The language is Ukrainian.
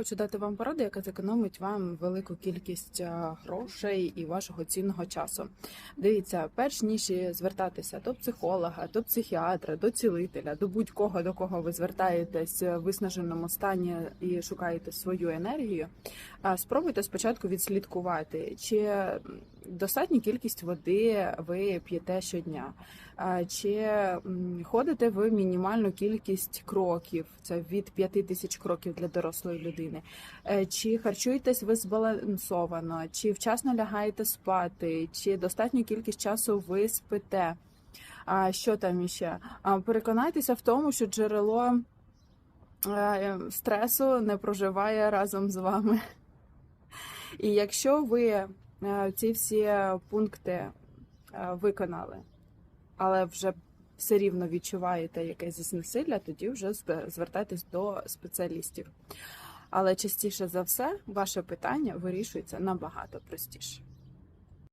хочу дати вам пораду, яка зекономить вам велику кількість е, грошей і вашого цінного часу. Дивіться, перш ніж звертатися до психолога, до психіатра, до цілителя, до будь-кого до кого ви звертаєтесь в виснаженому стані і шукаєте свою енергію. Спробуйте спочатку відслідкувати, чи достатню кількість води ви п'єте щодня, чи ходите ви мінімальну кількість кроків, це від 5 тисяч кроків для дорослої людини, Е, чи харчуєтесь ви збалансовано, чи вчасно лягаєте спати, чи достатню кількість часу ви спите. А що там іще? Переконайтеся в тому, що джерело е, стресу не проживає разом з вами. І якщо ви е, ці всі пункти виконали, але вже все рівно відчуваєте якесь знесилля, тоді вже звертайтесь до спеціалістів. Але частіше за все, ваше питання вирішується набагато простіше.